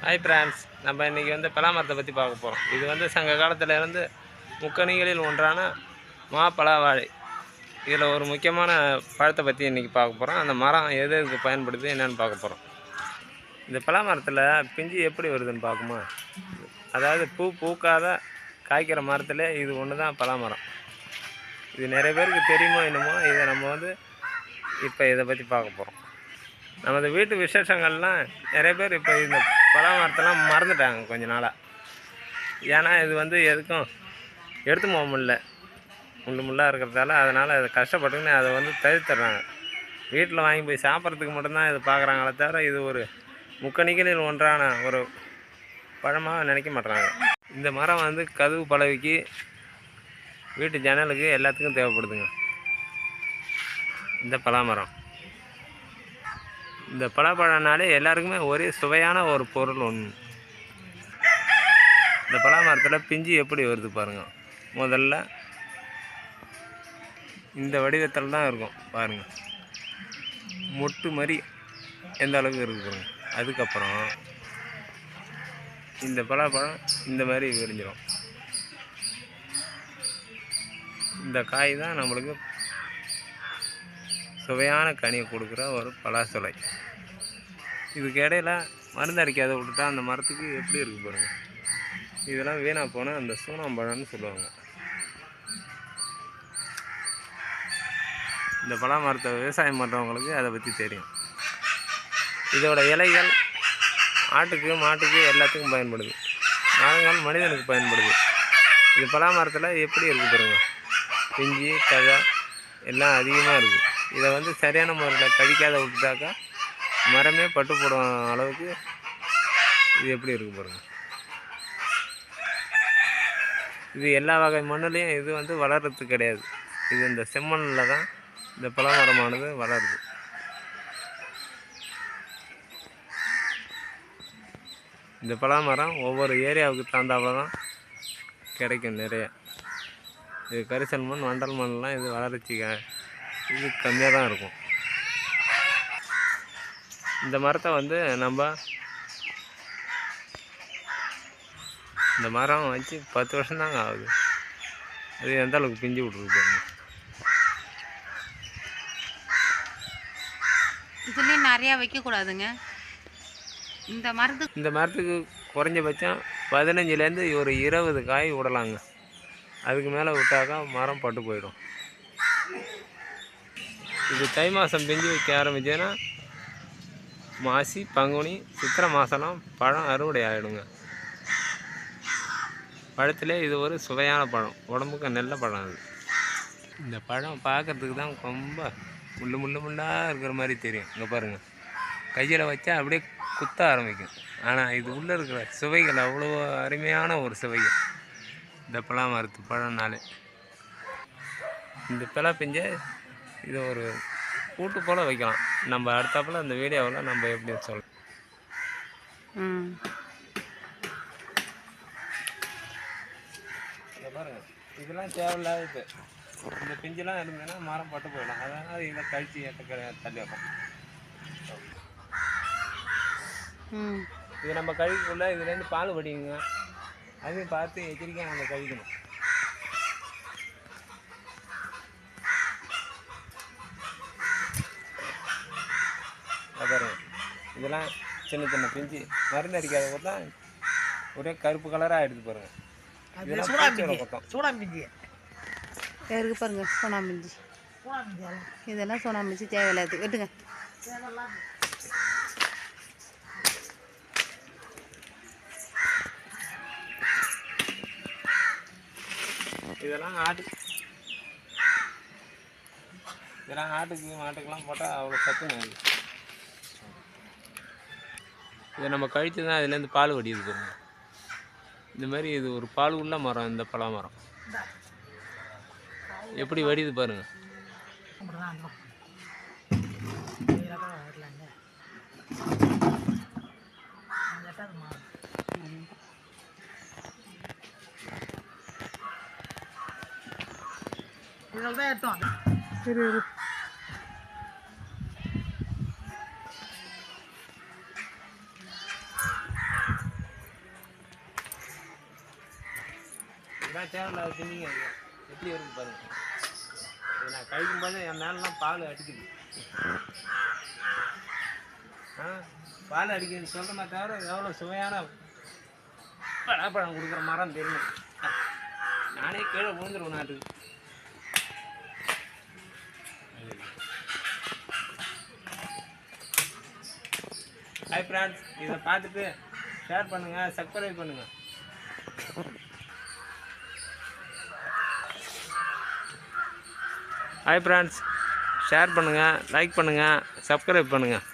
Hi France நம்ம இன்றைக்கி வந்து பலாமரத்தை பற்றி பார்க்க போகிறோம் இது வந்து சங்க காலத்துல இருந்து முக்கணிகளில் ஒன்றான மா பலாவாழை இதில் ஒரு முக்கியமான பழத்தை பற்றி இன்றைக்கி பார்க்க போகிறோம் அந்த மரம் எது எதுக்கு பயன்படுது என்னென்னு பார்க்க போகிறோம் இந்த பலாமரத்தில் பிஞ்சு எப்படி வருதுன்னு பார்க்குமா? அதாவது பூ பூக்காத காய்க்கிற மரத்தில் இது ஒன்று தான் பலாமரம். இது நிறைய பேருக்கு தெரியுமோ என்னமோ இதை நம்ம வந்து இப்போ இதை பற்றி பார்க்க போகிறோம் நமது வீட்டு விசேஷங்கள்லாம் நிறைய பேர் இப்போ இந்த பலாமரத்தெல்லாம் மறந்துட்டாங்க கொஞ்ச நாளாக ஏன்னா இது வந்து எதுக்கும் எடுத்து போக முடியல. முள்ளு முள்ளாக இருக்கிறதால அதனால் அதை கஷ்டப்பட்டுன்னு அதை வந்து தவிர்த்துறாங்க வீட்டில் வாங்கி போய் சாப்பிட்றதுக்கு மட்டும்தான் இது பார்க்குறாங்களே தவிர இது ஒரு முக்கணிகளில் ஒன்றான ஒரு பழமாக நினைக்க மாட்டுறாங்க இந்த மரம் வந்து கதவு பலவைக்கு வீட்டு ஜன்னலுக்கு எல்லாத்துக்கும் தேவைப்படுதுங்க. இந்த பலாமரம். இந்த பலாப்பழம்னாலே எல்லாருக்குமே ஒரே சுவையான ஒரு பொருள் ஒன்று இந்த பலாமரத்தில் பிஞ்சு எப்படி வருது பாருங்கள் முதல்ல இந்த வடிவத்தில் தான் இருக்கும் பாருங்கள் மொட்டு மாதிரி எந்த அளவுக்கு இருக்குது அதுக்கப்புறம் இந்த பலாப்பழம் இந்த மாதிரி விரிஞ்சிடும் இந்த காய் தான் நம்மளுக்கு சுவையான கனியை கொடுக்குற ஒரு பலாசொலை இதுக்கு இடையில மருந்து அடிக்காத விட்டுட்டா அந்த மரத்துக்கு எப்படி இருக்கு பாருங்க. இதெல்லாம் வீணாக போனால் அந்த சூனாம்பழம்னு சொல்லுவாங்க. இந்த பலா மரத்தை விவசாயம் பண்ணுறவங்களுக்கு அதை பற்றி தெரியும். இதோட இலைகள் ஆட்டுக்கு மாட்டுக்கு எல்லாத்துக்கும் பயன்படுது. மரங்கள் மனிதனுக்கு பயன்படுது. இது பலா மரத்தில் எப்படி இருக்குது பாருங்க. பிஞ்சி தழை எல்லாம் அதிகமாக இருக்குது இதை வந்து சரியான முறையில் கழிக்காத விட்டுட்டாக்கா மரமே பட்டு போடும் அளவுக்கு இது எப்படி இருக்கு பாருங்கள் இது எல்லா வகை மண்ணுலேயும் இது வந்து வளர்றது கிடையாது. இது இந்த செம்மண்ணில் தான் இந்த பழமரமானது வளருது. இந்த பலாமரம் ஒவ்வொரு ஏரியாவுக்கு தகுந்தாப்புல தான் கிடைக்கும் நிறைய. இது கரிசல் மண் வண்டல் மண்லாம் இது வளர்ச்சி இது கம்மியாக தான் இருக்கும். இந்த மரத்தை வந்து நம்ம இந்த மரம் வச்சு பத்து வருஷம் தாங்க ஆகுது. அது எந்த அளவுக்கு பிஞ்சு விட்ருக்கு இதுலேயும் நிறையா வைக்கக்கூடாதுங்க இந்த மரத்துக்கு இந்த மரத்துக்கு குறைஞ்சபட்சம் பதினஞ்சுலேருந்து ஒரு இருபது காய் விடலாங்க. அதுக்கு மேலே விட்டாக்கா மரம் பட்டு போயிடும். இது தை மாதம் பிஞ்சு வைக்க ஆரம்பிச்சதுன்னா மாசி பங்குனி சித்திரை மாதம்லாம் பழம் அறுவடை ஆகிடுங்க பழத்திலே இது ஒரு சுவையான பழம். உடம்புக்கு நல்ல பழம் அது. இந்த பழம் பார்க்கறதுக்கு தான் ரொம்ப முள்ளு முள்ளு முள்ளாக இருக்கிற மாதிரி தெரியும். இங்கே பாருங்கள் கையில் வச்சா அப்படியே குத்த ஆரம்பிக்கும். ஆனால் இது உள்ளே இருக்கிற சுவைகள் அவ்வளோ அருமையான ஒரு சுவைகள். இந்த பழம் மறுத்து பழம்னாலே. இந்த பலா பிஞ்சை இது ஒரு கூட்டு போல் வைக்கலாம். நம்ம அடுத்தாப்புல இந்த வீடியோவில் நம்ம எப்படி சொல்லலாம் இதை இதெல்லாம் தேவையில்லாதது இந்த பிஞ்செல்லாம் இருந்ததுன்னா மரம் பட்டு போயிடும். அதனால் இதை கழிச்சு ஏற்ற தள்ளி வைப்போம். இது நம்ம கழிக்கக்குள்ள இதுலேருந்து பால் வடிங்க அதையும் பார்த்து எச்சரிக்கையாக நம்ம கழிக்கணும் இதை பாருங்க இதெல்லாம் சின்ன சின்ன பிஞ்சு மருந்து அடிக்காத போது தான் ஒரே கருப்பு கலராக எடுத்து பாருங்க. இதெல்லாம் பூச்சியோட பக்கம் சூடாம்பிஞ்சி இருக்கு பாருங்க சோனாமிஞ்சி இதெல்லாம் சோனாமிஞ்சி தேவையில்லாது வெட்டுங்க. இதெல்லாம் ஆட்டு இதெல்லாம் ஆட்டுக்கு மாட்டுக்கெல்லாம் போட்டால் அவ்வளோ அது இதை நம்ம கழித்து தான் இதுலேருந்து பால் வடியுது பாருங்க. இந்த மாதிரி இது ஒரு பால் உள்ள மரம் இந்த பலா மரம். எப்படி வடியுது பாருங்க. இதில் தான் எடுத்தோம் இரு தேவையில்லாத திணிங்க எப்படி இருக்கு பாருங்க இது நான் கழிக்கும் போது என் மேலாம் பால் அடிக்குது. ஆ பால் அடிக்குதுன்னு சொல்கிறேமே தவிர எவ்வளோ சுவையான பலாப்பழம் கொடுக்குற மரம் தெரியும் நானே கீழே விழுந்துருவேன் நாட்டுக்கு. ஹாய் ஃப்ரெண்ட்ஸ் இதை பார்த்துட்டு ஷேர் பண்ணுங்கள் சப்ஸ்கிரைப் பண்ணுங்கள் ஹாய் ஃப்ரெண்ட்ஸ் ஷேர் பண்ணுங்கள் லைக் பண்ணுங்கள் சப்ஸ்கிரைப் பண்ணுங்கள்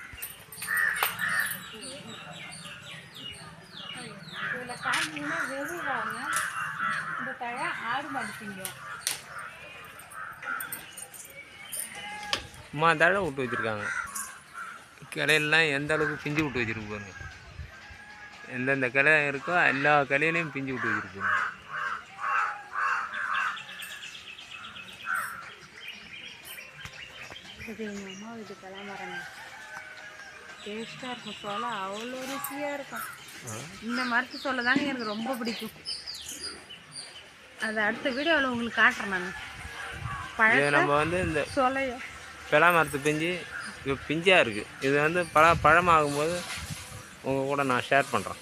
அம்மா தழை தழை விட்டு வச்சுருக்காங்க. கிளையெல்லாம் எந்த அளவுக்கு பிஞ்சு விட்டு வச்சுருக்கு பாருங்க. எந்தெந்த கிளை இருக்கோ எல்லா கிளையிலையும் பிஞ்சு விட்டு வச்சுருக்கு இது எங்கள் அம்மா வீட்டு பலாமரங்க டேஸ்ட்டாக இருக்கும் சோள அவ்வளோ ருசியாக இருக்கும். இந்த மரத்து சோள தாங்க எனக்கு ரொம்ப பிடிக்கும். அது அடுத்த வீடியோவில் உங்களுக்கு காட்டுறேன் நான். இது பழத்தை நம்ம வந்து இந்த சோலையோ பலா மரத்து பிஞ்சு இப்போ பிஞ்சாக இருக்குது இது வந்து பழ பழமாகும்போது உங்கள் கூட நான் ஷேர் பண்ணுறேன்